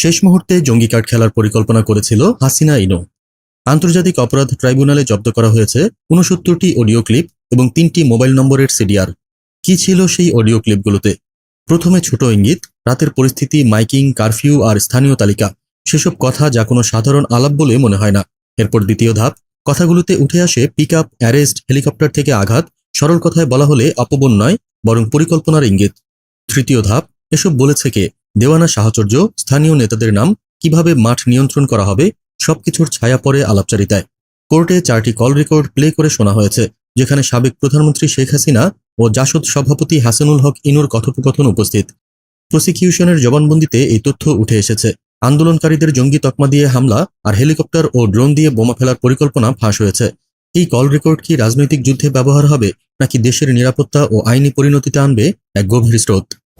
শেষ মুহূর্তে জঙ্গি কার্ড খেলার পরিকল্পনা করেছিল হাসিনা ইনো। আন্তর্জাতিক অপরাধ ট্রাইব্যুনালে জব্দ করা হয়েছে উনসত্তরটি অডিও ক্লিপ এবং তিনটি মোবাইল নম্বরের সিডিআর। কি ছিল সেই অডিও ক্লিপগুলোতে? প্রথমে ছোট ইঙ্গিত, রাতের পরিস্থিতি, মাইকিং, কারফিউ আর স্থানীয় তালিকা। সেসব কথা যা কোনো সাধারণ আলাপ বলে মনে হয় না। এরপর দ্বিতীয় ধাপ, কথাগুলোতে উঠে আসে পিক আপ, অ্যারেস্ট, হেলিকপ্টার থেকে আঘাত, সরল কথায় বলা হলে অপবন নয় বরং পরিকল্পনার ইঙ্গিত। তৃতীয় ধাপ, এসব বলেছে কে? দেওয়ানা সাহচর্য, স্থানীয় নেতাদের নাম, কীভাবে মাঠ নিয়ন্ত্রণ করা হবে, সবকিছুর ছায়া পড়ে আলাপচারিতায়। কোর্টে চারটি কল রেকর্ড প্লে করে শোনা হয়েছে, যেখানে সাবেক প্রধানমন্ত্রী শেখ হাসিনা ও জাসদ সভাপতি হাসানুল হক ইনুর কথোপকথন উপস্থিত। প্রসিকিউশনের জবানবন্দিতে এই তথ্য উঠে এসেছে। আন্দোলনকারীদের জঙ্গি তকমা দিয়ে হামলা আর হেলিকপ্টার ও ড্রোন দিয়ে বোমা ফেলার পরিকল্পনা ফাঁস হয়েছে। এই কল রেকর্ড কি রাজনৈতিক যুদ্ধে ব্যবহার হবে, নাকি দেশের নিরাপত্তা ও আইনি পরিণতিতে আনবে, এক গভীর স্রোত।